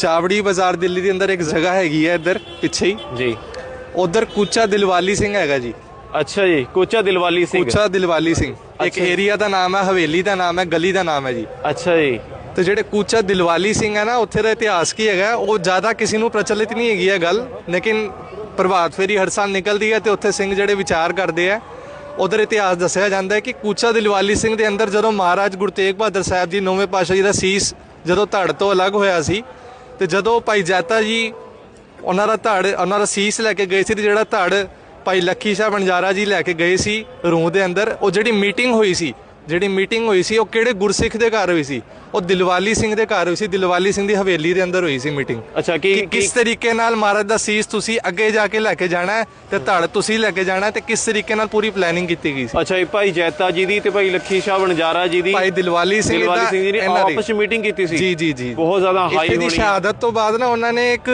ਚਾਵੜੀ ਬਾਜ਼ਾਰ ਦਿੱਲੀ ਦੇ ਅੰਦਰ ਇੱਕ ਜਗ੍ਹਾ ਹੈਗੀ ਹੈ ਇੱਧਰ ਪਿੱਛੇ ਹੀ। ਜੀ। ਉਧਰ ਕੂਚਾ ਦਿਲਵਾਲੀ ਸਿੰਘ ਹੈਗਾ ਜੀ। ਅੱਛਾ ਜੀ ਕੋਚਾ ਦਿਲਵਾਲੀ ਸਿੰਘ। ਕੂਚਾ ਦਿਲਵਾਲੀ ਸਿੰਘ। ਇੱਕ ਅੱਛਾ ਜੀ। ਏਰੀਆ ਦਾ ਨਾਮ ਹੈ ਹਵੇਲੀ ਦਾ ਨਾਮ ਹੈ ਗਲੀ ਦਾ ਨਾਮ ਹੈ ਜੀ। ਅੱਛਾ ਜੀ। ਤੇ ਜਿਹੜੇ ਕੂਚਾ ਦਿਲਵਾਲੀ ਸਿੰਘ ਹੈ ਨਾ ਉੱਥੇ ਦਾ ਇਤਿਹਾਸ ਕੀ ਹੈਗਾ ਉਹ ਜ਼ਿਆਦਾ ਕਿਸੇ ਨੂੰ ਪ੍ਰਚਲਿਤ ਨਹੀਂ ਹੈਗੀ ਇਹ ਗੱਲ ਲੇਕਿਨ ਪ੍ਰਭਾਤ ਫੇਰੀ ਹਰ ਸਾਲ ਨਿਕਲਦੀ ਹੈ ਤੇ ਉੱਥੇ ਸਿੰਘ ਜਿਹੜੇ ਵਿਚਾਰ ਕਰਦੇ ਆ ਉਧਰ ਇਤਿਹਾਸ ਦੱਸਿਆ ਜਾਂਦਾ ਹੈ ਕਿ ਕੂਚਾ ਦਿਲਵਾਲੀ ਸਿੰਘ ਦੇ ਅੰਦਰ ਜਦੋਂ ਮਹਾਰਾਜ ਗੁਰੂ ਤੇਗ ਬਹਾਦਰ ਸਾਹਿਬ ਜੀ ਨੌਵੇਂ ਪਾਤਸ਼ਾਹ ਜੀ ਦਾ ਸੀਸ ਜਦੋਂ ਧੜ ਤੋਂ ਅਲੱਗ ਹੋਇਆ ਸੀ ਤੇ ਜਦੋਂ ਭਾਈ ਜੈਤਾ ਜੀ ਉਹਨਾਂ ਦਾ ਧੜ, ਉਹਨਾਂ ਦਾ ਸੀਸ ਲੈ ਕੇ ਗਏ ਸੀ ਤੇ ਜਿਹੜਾ ਧੜ ਭਾਈ ਲੱਖੀ ਸਾਹਿਬ ਬੰਜਾਰਾ ਜੀ ਲੈ ਕੇ ਗਏ ਸੀ ਰੂਹ ਦੇ ਅੰਦਰ, ਉਹ ਜਿਹੜੀ ਮੀਟਿੰਗ ਹੋਈ ਸੀ ਜਿਹੜੀ ਮੀਟਿੰਗ ਹੋਈ ਸੀ ਉਹ ਕਿਹੜੇ ਗੁਰਸਿੱਖ ਦੇ ਘਰ ਹੋਈ ਸੀ? ਉਹ ਦਿਲਵਾਲੀ ਸਿੰਘ ਦੇ ਘਰ ਹੋਈ ਸੀ ਦਿਲਵਾਲੀ ਸਿੰਘ ਦੀ ਹਵੇਲੀ ਦੇ ਅੰਦਰ ਹੋਈ ਸੀ ਮੀਟਿੰਗ। ਅੱਛਾ ਕੀ ਕਿਸ ਤਰੀਕੇ ਨਾਲ ਮਹਾਰਾਜ ਦਾ ਸੀਸ ਤੁਸੀਂ ਅੱਗੇ ਜਾ ਕੇ ਲੈ ਕੇ ਜਾਣਾ ਹੈ ਤੇ ਧੜ ਤੁਸੀਂ ਲੈ ਕੇ ਜਾਣਾ ਹੈ ਤੇ ਕਿਸ ਤਰੀਕੇ ਨਾਲ ਪੂਰੀ ਪਲੈਨਿੰਗ ਕੀਤੀ ਗਈ ਸੀ? ਅੱਛਾ ਜੀ ਭਾਈ ਜੈਤਾ ਜੀ ਦੀ ਤੇ ਭਾਈ ਲੱਖੀ ਸ਼ਾਹ ਵਣਜਾਰਾ ਜੀ ਦੀ ਭਾਈ ਦਿਲਵਾਲੀ ਸਿੰਘ ਦਿਲਵਾਲੀ ਸਿੰਘ ਜੀ ਨੇ ਆਪਸ ਵਿੱਚ ਮੀਟਿੰਗ ਕੀਤੀ ਸੀ। ਜੀ ਜੀ ਜੀ। ਬਹੁਤ ਜ਼ਿਆਦਾ ਹਾਈ ਹੋਣੀ। ਸ਼ਹਾਦਤ ਤੋਂ ਬਾਅਦ ਨਾ ਉਹਨਾਂ ਨੇ ਇੱਕ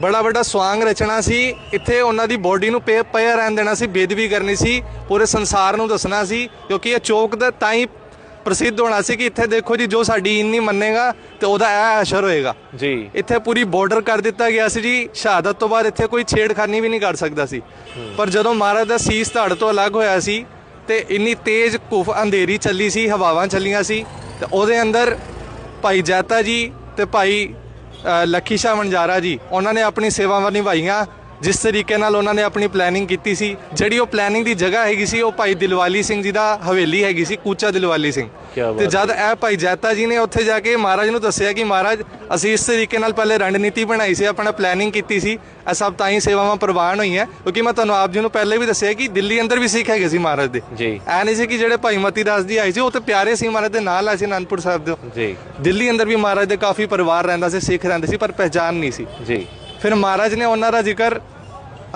ਬੜਾ ਵੱਡਾ ਸਵਾਂਗ ਰਚਣਾ ਸੀ। ਇੱਥੇ ਉਹਨਾਂ ਦੀ ਬੋਡੀ ਨੂੰ ਪੇ ਪਿਆ ਰਹਿਣ ਦੇਣਾ ਸੀ ਬੇਦਬੀ ਕਰਨੀ ਸੀ ਪੂਰੇ ਸੰਸਾਰ ਨੂੰ ਦੱਸਣਾ ਸੀ ਕਿਉਂਕਿ ਇਹ ਚੌਕ ਦਾ ਤਾਂ ਹੀ ਪ੍ਰਸਿੱਧ ਹੋਣਾ ਸੀ ਕਿ ਇੱਥੇ ਦੇਖੋ ਜੀ ਜੋ ਸਾਡੀ ਇਨ ਮੰਨੇਗਾ ਤੇ ਉਹਦਾ ਇਹ ਅਸਰ ਹੋਏਗਾ। ਜੀ। ਇੱਥੇ ਪੂਰੀ ਬਾਰਡਰ ਕਰ ਦਿੱਤਾ ਗਿਆ ਸੀ ਜੀ ਸ਼ਹਾਦਤ ਤੋਂ ਬਾਅਦ ਇੱਥੇ ਕੋਈ ਛੇੜਖਾਨੀ ਵੀ ਨਹੀਂ ਕਰ ਸਕਦਾ ਸੀ। ਪਰ ਜਦੋਂ ਮਹਾਰਾਜ ਦਾ ਸੀਸ ਧੜ ਤੋਂ ਅਲੱਗ ਹੋਇਆ ਸੀ ਤੇ ਇੰਨੀ ਤੇਜ਼ ਘੁਫ ਅੰਧੇਰੀ ਚੱਲੀ ਸੀ ਹਵਾਵਾਂ ਚੱਲੀਆਂ ਸੀ ਤੇ ਉਹਦੇ ਅੰਦਰ ਭਾਈ ਜੈਤਾ ਜੀ ਤੇ ਭਾਈ ਲੱਖੀ ਸ਼ਾਹ ਵਣਜਾਰਾ ਜੀ ਉਹਨਾਂ ਨੇ ਆਪਣੀ ਸੇਵਾਵਾਂ ਨਿਭਾਈਆਂ। ਜਿਸ ਤਰੀਕੇ ਨਾਲ ਉਹਨਾਂ ਨੇ ਆਪਣੀ ਪਲੈਨਿੰਗ ਕੀਤੀ ਸੀ ਜਿਹੜੀ ਉਹ ਪਲੈਨਿੰਗ ਦੀ ਜਗ੍ਹਾ ਹੈਗੀ ਸੀ ਉਹ ਭਾਈ ਦਿਲਵਾਲੀ ਸਿੰਘ ਜੀ ਦਾ ਹਵੇਲੀ ਹੈਗੀ ਸੀ ਕੂਚਾ ਦਿਲਵਾਲੀ ਸਿੰਘ। ਤੇ ਜਦ ਇਹ ਭਾਈ ਜੈਤਾ ਜੀ ਨੇ ਉੱਥੇ ਜਾ ਕੇ ਮਹਾਰਾਜ ਨੂੰ ਦੱਸਿਆ ਕਿ ਮਹਾਰਾਜ ਅਸੀਂ ਇਸ ਤਰੀਕੇ ਨਾਲ ਪਹਿਲੇ ਰਣਨੀਤੀ ਬਣਾਈ ਸੀ ਆਪਣਾ ਪਲੈਨਿੰਗ ਕੀਤੀ ਸੀ ਇਹ ਸਭ ਤਾਂ ਹੀ ਸੇਵਾਵਾਂ ਪ੍ਰਵਾਨ ਹੋਈਆਂ ਕਿਉਂਕਿ ਮੈਂ ਤੁਹਾਨੂੰ ਆਪ ਜੀ ਨੂੰ ਪਹਿਲੇ ਵੀ ਦੱਸਿਆ ਕਿ ਦਿੱਲੀ ਅੰਦਰ ਵੀ ਸਿੱਖ ਹੈਗੇ ਸੀ ਮਹਾਰਾਜ ਦੇ। ਜੀ। ਐ ਨਹੀਂ ਸੀ ਕਿ ਜਿਹੜੇ ਭਾਈ ਮਤੀ ਦਾਸ ਜੀ ਆਏ ਸੀ ਉਹ ਤੇ ਪਿਆਰੇ ਸੀ ਮਹਾਰਾਜ ਦੇ ਨਾਲ ਆਏ ਸੀ ਅਨੰਦਪੁਰ ਸਾਹਿਬ ਦੇ। ਜੀ। ਦਿੱਲੀ ਅੰਦਰ ਵੀ ਮਹਾਰਾਜ ਦੇ ਕਾਫੀ ਪਰਿਵਾਰ ਰਹਿੰਦਾ ਸੀ ਸਿੱਖ ਰਹਿੰਦੇ ਸੀ ਪਰ ਪਹਿਚਾਨ ਨਹੀਂ ਸੀ। ਜੀ। ਫਿਰ ਮਹਾਰਾਜ ਨੇ ਉਹਨਾਂ ਦਾ ਜ਼ਿਕਰ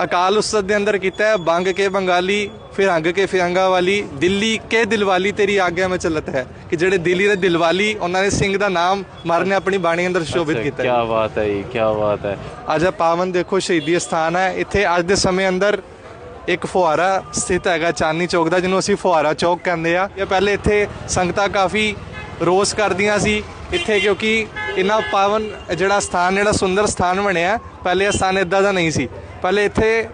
ਅਕਾਲ ਉਸਤਤ ਦੇ ਅੰਦਰ ਕੀਤਾ ਹੈ ਬੰਗ ਕੇ ਬੰਗਾਲੀ ਫਿਰ ਅੰਗ ਕੇ ਫਿਰੰਗਾ ਵਾਲੀ ਦਿੱਲੀ ਕੇ ਦਿਲਵਾਲੀ ਤੇਰੀ ਆਗਿਆ ਮੈਂ ਚੱਲਤ ਹੈ ਕਿ ਜਿਹੜੇ ਦਿੱਲੀ ਦੇ ਦਿਲਵਾਲੀ ਉਹਨਾਂ ਨੇ ਸਿੰਘ ਦਾ ਨਾਮ ਮਹਾਰਾਜ ਨੇ ਆਪਣੀ ਬਾਣੀ ਅੰਦਰ ਸ਼ੋਭਿਤ ਕੀਤਾ ਕੀ ਹੈ ਬਾਤ ਹੈ ਜੀ ਕੀ ਬਾਤ ਹੈ। ਅੱਜ ਇਹ ਪਾਵਨ ਦੇਖੋ ਸ਼ਹੀਦੀ ਸਥਾਨ ਹੈ ਇੱਥੇ ਅੱਜ ਦੇ ਸਮੇਂ ਅੰਦਰ ਇੱਕ ਫੁਹਾਰਾ ਸਥਿਤ ਹੈਗਾ ਚਾਂਦਨੀ ਚੌਕ ਦਾ ਜਿਹਨੂੰ ਅਸੀਂ ਫੁਹਾਰਾ ਚੌਕ ਕਹਿੰਦੇ ਆ। ਇਹ ਪਹਿਲੇ ਇੱਥੇ ਸੰਗਤਾਂ ਕਾਫੀ ਰੋਸ ਕਰਦੀਆਂ ਸੀ ਇੱਥੇ ਕਿਉਂਕਿ ਇੰਨਾ ਪਾਵਨ ਜਿਹੜਾ ਸਥਾਨ ਜਿਹੜਾ ਸੁੰਦਰ ਸਥਾਨ ਬਣਿਆ ਪਹਿਲੇ ਇਹ ਸਥਾਨ ਇਦਾਂ ਦਾ ਨਹੀਂ ਸੀ। ਪਹਿਲੇ ਇੱਥੇ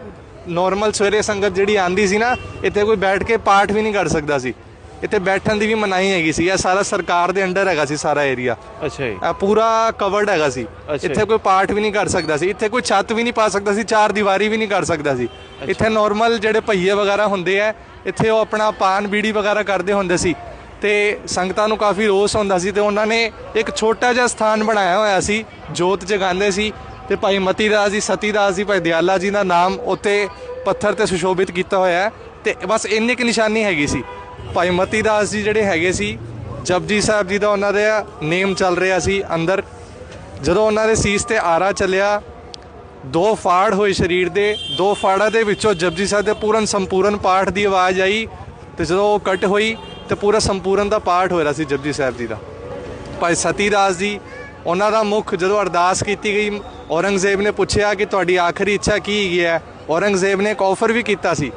ਨਾਰਮਲ ਸਵੇਰੇ ਸੰਗਤ ਜਿਹੜੀ ਆਂਦੀ ਸੀ ਨਾ ਇੱਥੇ ਕੋਈ ਬੈਠ ਕੇ ਪਾਠ ਵੀ ਨਹੀਂ ਕਰ ਸਕਦਾ ਸੀ। ਇੱਥੇ ਬੈਠਣ ਦੀ ਵੀ ਮਨਾਹੀ ਹੈਗੀ ਸੀ। ਇਹ ਸਾਰਾ ਸਰਕਾਰ ਦੇ ਅੰਡਰ ਹੈਗਾ ਸੀ ਸਾਰਾ ਏਰੀਆ ਅੱਛਾ ਜੀ। ਇਹ ਪੂਰਾ ਕਵਰਡ ਹੈਗਾ ਸੀ। ਇੱਥੇ ਕੋਈ ਪਾਠ ਵੀ ਨਹੀਂ ਕਰ ਸਕਦਾ ਸੀ। ਇੱਥੇ ਕੋਈ ਛੱਤ ਵੀ ਨਹੀਂ ਪਾ ਸਕਦਾ ਸੀ ਚਾਰ ਦੀਵਾਰੀ ਵੀ ਨਹੀਂ ਕਰ ਸਕਦਾ ਸੀ। ਇੱਥੇ ਨਾਰਮਲ ਜਿਹੜੇ ਭਈਏ ਵਗੈਰਾ ਹੁੰਦੇ ਆ ਇੱਥੇ ਉਹ ਆਪਣਾ ਪਾਨ ਬੀੜੀ ਵਗੈਰਾ ਕਰਦੇ ਹੁੰਦੇ ਸੀ। ਤੇ ਸੰਗਤਾਂ ਨੂੰ ਕਾਫੀ ਰੋਸ ਹੁੰਦਾ ਸੀ ਤੇ ਉਹਨਾਂ ਨੇ ਇੱਕ ਛੋਟਾ ਜਿਹਾ ਸਥਾਨ ਬਣਾਇਆ ਹੋਇਆ ਸੀ, ਜੋਤ ਜਗਾਉਂਦੇ ਸੀ ਤੇ ਭਾਈ ਮਤੀ ਦਾਸ ਜੀ ਸਤੀ ਦਾਸ ਜੀ, ਭਾਈ ਦਿਆਲਾ ਜੀ ਦਾ ਨਾਮ ਉੱਤੇ ਪੱਥਰ ਤੇ ਸੁਸ਼ੋਭਿਤ ਕੀਤਾ ਹੋਇਆ ਹੈ ਤੇ ਬਸ ਇੰਨੀ ਕੁ ਨਿਸ਼ਾਨੀ ਹੈਗੀ ਸੀ। ਭਾਈ ਮਤੀ ਦਾਸ ਜੀ ਜਿਹੜੇ ਹੈਗੇ ਸੀ, ਜਪਜੀ ਸਾਹਿਬ ਜੀ ਦਾ ਉਹਨਾਂ ਦਾ ਨੇਮ ਚੱਲ ਰਿਹਾ ਸੀ ਅੰਦਰ। ਜਦੋਂ ਉਹਨਾਂ ਦੇ ਸੀਸ ਤੇ ਆਰਾ ਚੱਲਿਆ, ਦੋ ਫਾੜ ਹੋਏ ਸਰੀਰ ਦੇ, ਦੋ ਫਾੜਾਂ ਦੇ ਵਿੱਚੋਂ ਜਪਜੀ ਸਾਹਿਬ ਦੇ ਪੂਰਨ ਸੰਪੂਰਨ ਪਾਠ ਦੀ ਆਵਾਜ਼ ਆਈ ਤੇ ਜਦੋਂ ਉਹ ਕੱਟ ਹੋਈ ਤੇ ਪੂਰਾ ਸੰਪੂਰਨ ਦਾ ਪਾਠ ਹੋ ਰਿਹਾ ਸੀ ਜਪਜੀ ਸਾਹਿਬ ਜੀ ਦਾ। ਭਾਈ ਸਤੀ ਦਾਸ ਜੀ, ਉਹਨਾਂ ਦਾ ਮੁਖ ਜਦੋਂ ਅਰਦਾਸ ਕੀਤੀ ਗਈ, ਔਰੰਗਜ਼ੇਬ ਨੇ ਪੁੱਛਿਆ ਕਿ ਤੁਹਾਡੀ ਆਖਰੀ ਇੱਛਾ ਕੀ ਹੈਗੀ ਹੈ? ਔਰੰਗਜ਼ੇਬ ਨੇ ਇੱਕ ਆਫਰ ਵੀ ਕੀਤਾ ਸੀ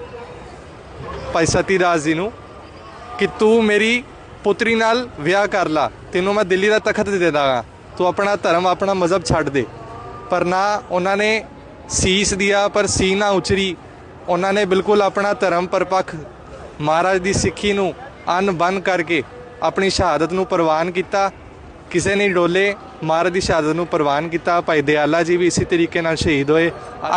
ਭਾਈ ਸਤੀ ਦਾਸ ਜੀ ਨੂੰ ਕਿ ਤੂੰ ਮੇਰੀ ਪੁੱਤਰੀ ਨਾਲ ਵਿਆਹ ਕਰ ਲਾ, ਤੈਨੂੰ ਮੈਂ ਦਿੱਲੀ ਦਾ ਤਖਤ ਦੇ ਦਾਂਗਾ ਤੂੰ ਆਪਣਾ ਧਰਮ, ਆਪਣਾ ਮਜ਼ਹਬ ਛੱਡ ਦੇ। ਪਰ ਨਾ ਉਹਨਾਂ ਨੇ ਸੀਸ ਦਿਆ, ਪਰ ਸੀ ਨਾ ਉਚਰੀ। ਉਹਨਾਂ ਨੇ ਬਿਲਕੁਲ ਆਪਣਾ ਧਰਮ ਪਰਪੱਖ ਮਹਾਰਾਜ ਦੀ ਸਿੱਖੀ ਨੂੰ ਅਨ ਬੰਨ ਕਰਕੇ ਆਪਣੀ ਸ਼ਹਾਦਤ ਨੂੰ ਪ੍ਰਵਾਨ ਕੀਤਾ। ਕਿਸੇ ਨੇ ਡੋਲੇ ਮਹਾਰਾਜ ਦੀ ਸ਼ਹਾਦਤ ਨੂੰ ਪ੍ਰਵਾਨ ਕੀਤਾ। ਭਾਈ ਦਿਆਲਾ ਜੀ ਵੀ ਇਸੇ ਤਰੀਕੇ ਨਾਲ ਸ਼ਹੀਦ ਹੋਏ।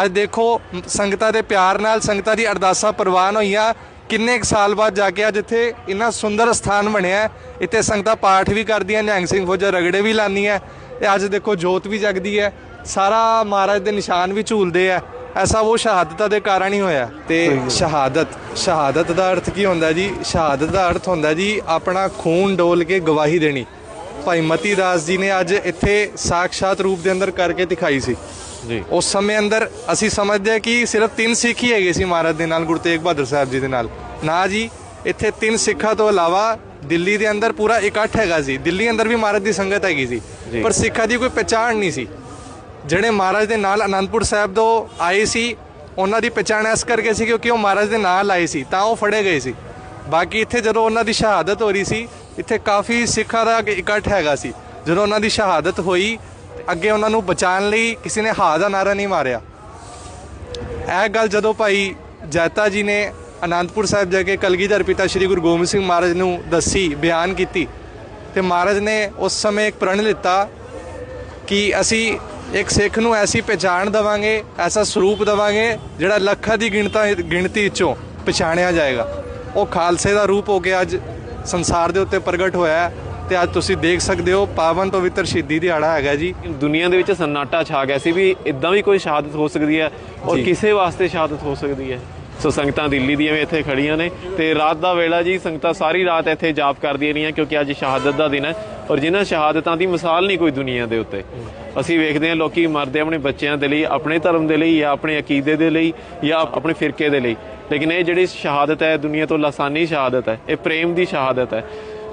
ਅੱਜ ਦੇਖੋ, ਸੰਗਤਾਂ ਦੇ ਪਿਆਰ ਨਾਲ, ਸੰਗਤਾਂ ਦੀ ਅਰਦਾਸਾਂ ਪ੍ਰਵਾਨ ਹੋਈਆਂ। ਕਿੰਨੇ ਕੁ ਸਾਲ ਬਾਅਦ ਜਾ ਕੇ ਅੱਜ ਇੱਥੇ ਇੰਨਾ ਸੁੰਦਰ ਸਥਾਨ ਬਣਿਆ ਇੱਥੇ ਸੰਗਤਾਂ ਪਾਠ ਵੀ ਕਰਦੀਆਂ, ਨਿਹੰਗ ਸਿੰਘ ਫੌਜਾਂ ਰਗੜੇ ਵੀ ਲਾਉਂਦੀਆਂ। ਤੇ ਅੱਜ ਦੇਖੋ ਜੋਤ ਵੀ ਜਗਦੀ ਹੈ। ਸਾਰਾ ਮਹਾਰਾਜ ਦੇ ਨਿਸ਼ਾਨ ਵੀ ਝੂਲਦੇ ਆ ਐਸਾ ਉਹ ਸ਼ਹਾਦਤਾਂ ਦੇ ਕਾਰਨ ਹੀ ਹੋਇਆ। ਤੇ ਸ਼ਹਾਦਤ ਸ਼ਹਾਦਤ ਦਾ ਅਰਥ ਕੀ ਹੁੰਦਾ ਜੀ? ਸ਼ਹਾਦਤ ਦਾ ਅਰਥ ਹੁੰਦਾ ਜੀ ਆਪਣਾ ਖੂਨ ਡੋਲ ਕੇ ਗਵਾਹੀ ਦੇਣੀ। ਭਾਈ ਮਤੀ ਦਾਸ ਜੀ ਨੇ ਅੱਜ ਇੱਥੇ ਸਾਖਸ਼ਾਤ ਰੂਪ ਦੇ ਅੰਦਰ ਕਰਕੇ ਦਿਖਾਈ ਸੀ। ਜੀ। ਉਸ ਸਮੇਂ ਅੰਦਰ ਅਸੀਂ ਸਮਝਦੇ ਹਾਂ ਕਿ ਸਿਰਫ ਤਿੰਨ ਸਿੱਖ ਹੀ ਹੈਗੇ ਸੀ ਮਹਾਰਾਜ ਦੇ ਨਾਲ ਗੁਰੂ ਤੇਗ ਬਹਾਦਰ ਸਾਹਿਬ ਜੀ ਦੇ ਨਾਲ। ਨਾ ਜੀ ਇੱਥੇ ਤਿੰਨ ਸਿੱਖਾਂ ਤੋਂ ਇਲਾਵਾ ਦਿੱਲੀ ਦੇ ਅੰਦਰ ਪੂਰਾ ਇਕੱਠ ਹੈਗਾ ਸੀ। ਦਿੱਲੀ ਅੰਦਰ ਵੀ ਮਹਾਰਾਜ ਦੀ ਸੰਗਤ ਹੈਗੀ ਸੀ। ਪਰ ਸਿੱਖਾਂ ਦੀ ਕੋਈ ਪਛਾਣ ਨਹੀਂ ਸੀ। ਜਿਹੜੇ ਮਹਾਰਾਜ ਦੇ ਨਾਲ ਅਨੰਦਪੁਰ ਸਾਹਿਬ ਤੋਂ ਆਏ ਸੀ, ਉਹਨਾਂ ਦੀ ਪਛਾਣ ਇਸ ਕਰਕੇ ਸੀ ਕਿਉਂਕਿ ਉਹ ਮਹਾਰਾਜ ਦੇ ਨਾਲ ਆਏ ਸੀ, ਤਾਂ ਉਹ ਫੜੇ ਗਏ ਸੀ। ਬਾਕੀ ਇੱਥੇ ਜਦੋਂ ਉਹਨਾਂ ਦੀ ਸ਼ਹਾਦਤ ਹੋ ਰਹੀ ਸੀ, ਇੱਥੇ ਕਾਫੀ ਸਿੱਖਾਂ ਦਾ ਇਕੱਠ ਹੈਗਾ ਸੀ। ਜਦੋਂ ਉਹਨਾਂ ਦੀ ਸ਼ਹਾਦਤ ਹੋਈ, ਅੱਗੇ ਉਹਨਾਂ ਨੂੰ ਬਚਾਉਣ ਲਈ ਕਿਸੇ ਨੇ ਹਾ ਦਾ ਨਾਰਾ ਨਹੀਂ ਮਾਰਿਆ। ਇਹ ਗੱਲ ਜਦੋਂ ਭਾਈ ਜੈਤਾ ਜੀ ਨੇ ਅਨੰਦਪੁਰ ਸਾਹਿਬ ਜਾ ਕੇ ਕਲਗੀਧਰ ਪਿਤਾ ਸ੍ਰੀ ਗੁਰੂ ਗੋਬਿੰਦ ਸਿੰਘ ਮਹਾਰਾਜ ਨੂੰ ਦੱਸੀ, ਬਿਆਨ ਕੀਤੀ, ਤੇ ਮਹਾਰਾਜ ਨੇ ਉਸ ਸਮੇਂ ਇੱਕ ਪ੍ਰਣ ਲਿੱਤਾ ਕਿ ਅਸੀਂ ਇੱਕ ਸਿੱਖ ਨੂੰ ਐਸੀ ਪਛਾਣ ਦਵਾਂਗੇ ਐਸਾ ਸਰੂਪ ਦਵਾਂਗੇ ਜਿਹੜਾ ਲੱਖਾਂ ਦੀ ਗਿਣਤਾ ਗਿਣਤੀ ਵਿੱਚੋਂ ਪਛਾਣਿਆ ਜਾਏਗਾ। ਉਹ ਖਾਲਸੇ ਦਾ ਰੂਪ ਹੋ ਕੇ ਅੱਜ ਸੰਸਾਰ ਦੇ ਉੱਤੇ ਪ੍ਰਗਟ ਹੋਇਆ ਹੈ ਤੇ ਅੱਜ ਤੁਸੀਂ ਦੇਖ ਸਕਦੇ ਹੋ ਪਾਵਨ ਪਵਿੱਤਰ ਸ਼ਹੀਦੀ ਦਿਹਾੜਾ ਹੈਗਾ ਜੀ। ਦੁਨੀਆ ਦੇ ਵਿੱਚ ਸੰਨਾਟਾ ਛਾ ਗਿਆ ਸੀ ਵੀ ਇਦਾਂ ਵੀ ਕੋਈ ਸ਼ਹਾਦਤ ਹੋ ਸਕਦੀ ਹੈ ਔਰ। ਕਿਸੇ ਵਾਸਤੇ ਸ਼ਹਾਦਤ ਹੋ ਸਕਦੀ ਹੈ। ਸੋ ਸੰਗਤਾਂ ਦਿੱਲੀ ਦੀਆਂ ਵੀ ਇੱਥੇ ਖੜੀਆਂ ਨੇ ਤੇ ਰਾਤ ਦਾ ਵੇਲਾ ਜੀ ਸੰਗਤਾਂ ਸਾਰੀ ਰਾਤ ਇੱਥੇ ਜਾਪ ਕਰਦੀਆਂ ਰਹੀਆਂ ਕਿਉਂਕਿ ਅੱਜ ਸ਼ਹਾਦਤ ਦਾ ਦਿਨ ਹੈ। ਔਰ ਜਿਨ੍ਹਾਂ ਸ਼ਹਾਦਤਾਂ ਦੀ ਮਿਸਾਲ ਨਹੀਂ ਕੋਈ ਦੁਨੀਆ ਦੇ ਉੱਤੇ। ਅਸੀਂ ਵੇਖਦੇ ਹਾਂ ਲੋਕੀ ਮਰਦੇ ਆਪਣੇ ਬੱਚਿਆਂ ਦੇ ਲਈ, ਆਪਣੇ ਧਰਮ ਦੇ ਲਈ ਜਾਂ ਆਪਣੇ ਅਕੀਦੇ ਦੇ ਲਈ ਜਾਂ ਆਪਣੇ ਫਿਰਕੇ ਦੇ ਲਈ। ਲੇਕਿਨ ਇਹ ਜਿਹੜੀ ਸ਼ਹਾਦਤ ਹੈ, ਦੁਨੀਆ ਤੋਂ ਲਾਸਾਨੀ ਸ਼ਹਾਦਤ ਹੈ, ਇਹ ਪ੍ਰੇਮ ਦੀ ਸ਼ਹਾਦਤ ਹੈ।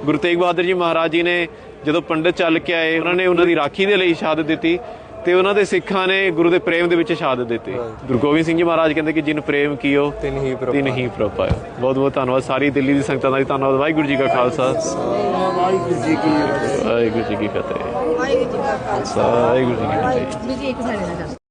ਗੁਰੂ ਤੇਗ ਬਹਾਦਰ ਜੀ ਮਹਾਰਾਜ ਜੀ ਨੇ ਜਦੋਂ ਪੰਡਤ ਚੱਲ ਕੇ ਆਏ, ਉਹਨਾਂ ਨੇ ਉਹਨਾਂ ਦੀ ਰਾਖੀ ਦੇ ਲਈ ਸ਼ਹਾਦਤ ਦਿੱਤੀ। ਤੇ ਉਹਨਾਂ ਦੇ ਸਿੱਖਾਂ ਨੇ ਗੁਰੂ ਦੇ ਪ੍ਰੇਮ ਦੇ ਵਿੱਚ ਸ਼ਹਾਦਤ ਦਿੱਤੀ। ਗੁਰੂ ਗੋਬਿੰਦ ਸਿੰਘ ਜੀ ਮਹਾਰਾਜ ਕਹਿੰਦੇ ਕਿ ਜਿਨ ਪ੍ਰੇਮ ਕੀਓ ਤਿਨ ਹੀ ਪ੍ਰਭ ਤਿਨ ਹੀ ਪ੍ਰਭ ਪਾਇਓ ਬਹੁਤ ਬਹੁਤ ਧੰਨਵਾਦ। ਸਾਰੀ ਦਿੱਲੀ ਦੀ ਸੰਗਤਾਂ ਦਾ ਵੀ ਧੰਨਵਾਦ। ਵਾਹਿਗੁਰੂ ਜੀ ਕਾ ਖਾਲਸਾ। ਵਾਹਿਗੁਰੂ ਜੀ ਕੀ ਵਾਹਿਗੁਰੂ ਜੀ ਕੀ ਫਤਿਹ ਵਾਹਿਗੁਰੂ ਜੀ ਕਾ ਖਾਲਸਾ ਵਾਹਿਗੁਰੂ ਜੀ ਕੀ ਫਤਿਹ।